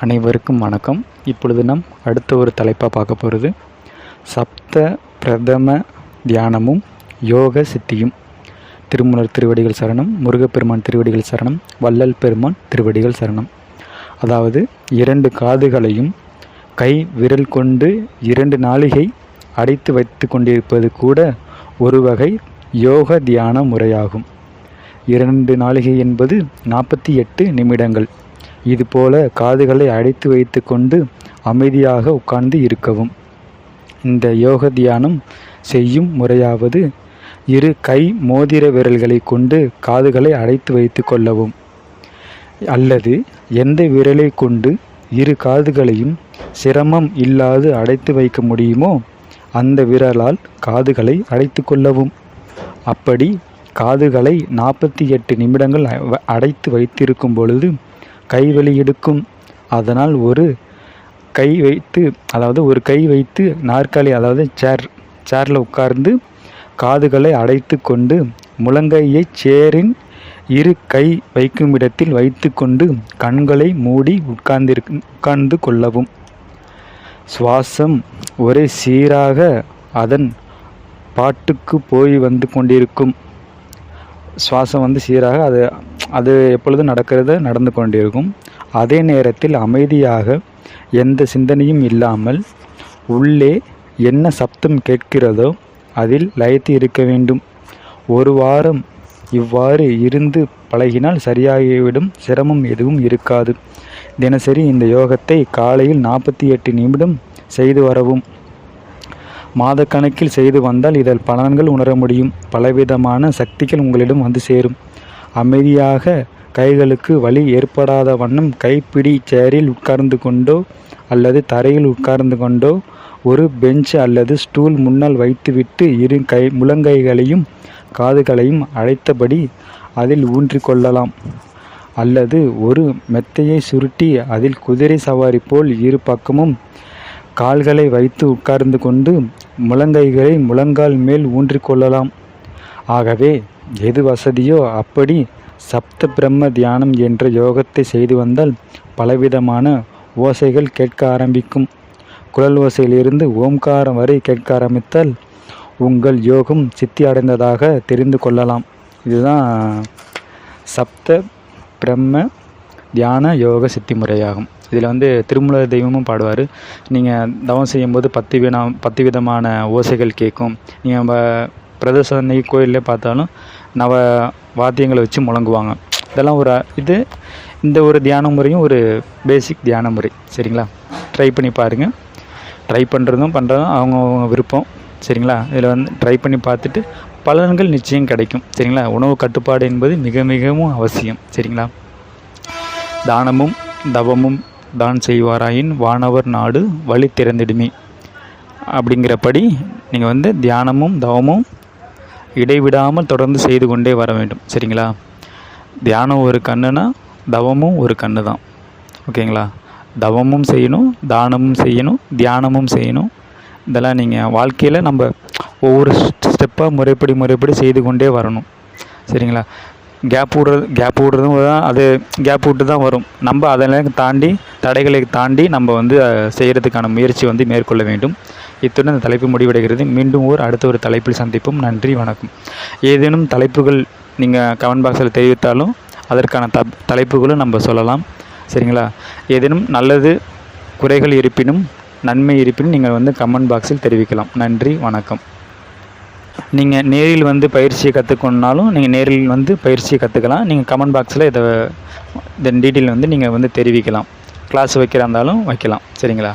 அனைவருக்கும் வணக்கம். இப்பொழுது நாம் அடுத்த ஒரு தலைப்பாக பார்க்க போகிறது சப்த பிரதம தியானமும் யோக சித்தியும். திருமூலர் திருவடிகள் சரணம் முருகப்பெருமான் திருவடிகள் சரணம் வள்ளல் பெருமான் திருவடிகள் சரணம். அதாவது இரண்டு காதுகளையும் கை விரல் கொண்டு இரண்டு நாளிகை அடைத்து வைத்து கொண்டிருப்பது கூட ஒரு வகை யோக தியான முறையாகும். இரண்டு நாளிகை என்பது நாற்பத்தி எட்டு நிமிடங்கள். இதுபோல காதுகளை அடைத்து வைத்து கொண்டு அமைதியாக உட்கார்ந்து இருக்கவும். இந்த யோக தியானம் செய்யும் முறையாவது இரு கை மோதிர விரல்களை கொண்டு காதுகளை அடைத்து வைத்து கொள்ளவும். அல்லது எந்த விரலை கொண்டு இரு காதுகளையும் சிரமம் இல்லாது அடைத்து வைக்க முடியுமோ அந்த விரலால் காதுகளை அடைத்து கொள்ளவும். அப்படி காதுகளை நாற்பத்தி எட்டு நிமிடங்கள் அ- அடைத்து வைத்திருக்கும் பொழுது கைவலி எடுக்கும். அதனால் ஒரு கை வைத்து அதாவது ஒரு கை வைத்து நாற்காலி அதாவது சேர் சேரில் உட்கார்ந்து காதுகளை அடைத்து கொண்டு முழங்கையை சேரின் இரு கை வைக்கும் இடத்தில் வைத்துக்கொண்டு கண்களை மூடி உட்கார்ந்திருக்கு உட்கார்ந்து கொள்ளவும். சுவாசம் ஒரே சீராக அதன் பாட்டுக்கு போய் வந்து கொண்டிருக்கும். சுவாசம் வந்து சீராக அது அது எப்பொழுதும் நடக்கிறது நடந்து கொண்டிருக்கும். அதே நேரத்தில் அமைதியாக எந்த சிந்தனையும் இல்லாமல் உள்ளே என்ன சப்தம் கேட்கிறதோ அதில் லயத்து இருக்க வேண்டும். ஒரு வாரம் இவ்வாறு இருந்து பழகினால் சரியாகிவிடும். சிரமம் எதுவும் இருக்காது. தினசரி இந்த யோகத்தை காலையில் நாற்பத்தி எட்டு நிமிடம் செய்து வரவும். மாதக்கணக்கில் செய்து வந்தால் இதில் பலன்கள் உணர முடியும். பலவிதமான சக்திகள் உங்களிடம் வந்து சேரும். அமைதியாக கைகளுக்கு வலி ஏற்படாத வண்ணம் கைப்பிடி சேரில் உட்கார்ந்து கொண்டோ அல்லது தரையில் உட்கார்ந்து கொண்டோ ஒரு பெஞ்ச் அல்லது ஸ்டூல் முன்னால் வைத்துவிட்டு இரு கை முழங்கைகளையும் காதுகளையும் அழைத்தபடி அதில் ஊன்றிக்கொள்ளலாம் அல்லது ஒரு மெத்தையை சுருட்டி அதில் குதிரை சவாரி போல் இரு பக்கமும் கால்களை வைத்து உட்கார்ந்து கொண்டு முழங்கைகளை முழங்கால் மேல் ஊன்றிக் கொள்ளலாம். ஆகவே எது வசதியோ அப்படி சப்த பிரம்ம தியானம் என்ற யோகத்தை செய்து வந்தால் பலவிதமான ஓசைகள் கேட்க ஆரம்பிக்கும். குழல் ஓசையிலிருந்து ஓம்காரம் வரை கேட்க ஆரம்பித்தால் உங்கள் யோகம் சித்தி அடைந்ததாக தெரிந்து கொள்ளலாம். இதுதான் சப்த பிரம்ம தியான யோக சித்தி முறையாகும் இதில் வந்து திருமூல தெய்வமும் பாடுவார். நீங்கள் தவம் செய்யும்போது பத்து வினா பத்து விதமான ஓசைகள் கேட்கும். நீங்கள் நம்ம பிரதர்சனை கோயிலில் பார்த்தாலும் நவ வாத்தியங்களை வச்சு முழங்குவாங்க. இதெல்லாம் ஒரு இது இந்த ஒரு தியான முறையும் ஒரு பேசிக் தியான முறை. சரிங்களா? ட்ரை பண்ணி பாருங்கள் ட்ரை பண்ணுறதும் பண்ணுறதும் அவங்கவுங்க விருப்பம். சரிங்களா? இதில் வந்து ட்ரை பண்ணி பார்த்துட்டு பலன்கள் நிச்சயம் கிடைக்கும். சரிங்களா? உணவு கட்டுப்பாடு என்பது மிக மிகவும் அவசியம். சரிங்களா? தானமும் தவமும் தான் செய்வாராயின் வானவர் நாடு வழி திறந்திடுமே. அப்படிங்கிறபடி நீங்கள் வந்து தியானமும் தவமும் இடைவிடாமல் தொடர்ந்து செய்து கொண்டே வர வேண்டும். சரிங்களா? தியானம் ஒரு கண்ணுனா தவமும் ஒரு கண்ணு தான் ஓகேங்களா? தவமும் செய்யணும் தானமும் செய்யணும் தியானமும் செய்யணும். இதெல்லாம் நீங்கள் வாழ்க்கையில் நம்ம ஒவ்வொரு ஸ்டெப்பாக முறைப்படி முறைப்படி செய்து கொண்டே வரணும். சரிங்களா? கேப் விடுறது கேப் விடுறதும் தான் அது கேப் விட்டு தான் வரும். நம்ம அதெல்லாம் தாண்டி தடைகளை தாண்டி நம்ம வந்து செய்கிறதுக்கான முயற்சி வந்து மேற்கொள்ள வேண்டும். இத்துடன் இந்த தலைப்பு முடிவடைகிறது. மீண்டும் ஒரு அடுத்த ஒரு தலைப்பில் சந்திப்போம். நன்றி வணக்கம். ஏதேனும் தலைப்புகள் நீங்கள் கமெண்ட் பாக்ஸில் தெரிவித்தாலும் அதற்கான த தலைப்புகளும் நம்ம சொல்லலாம். சரிங்களா? ஏதேனும் நல்லது குறைகள் இருப்பினும் நன்மை இருப்பினும் நீங்கள் வந்து கமெண்ட் பாக்ஸில் தெரிவிக்கலாம். நன்றி வணக்கம். நீங்கள் நேரில் வந்து பயிற்சியை கற்றுக்கணுன்னாலும் நீங்கள் நேரில் வந்து பயிற்சியை கற்றுக்கலாம் நீங்கள் கமெண்ட் பாக்ஸில் இதை இதன் டீட்டெயில் வந்து நீங்கள் வந்து தெரிவிக்கலாம். கிளாஸ் வைக்கிறா இருந்தாலும் வைக்கலாம். சரிங்களா?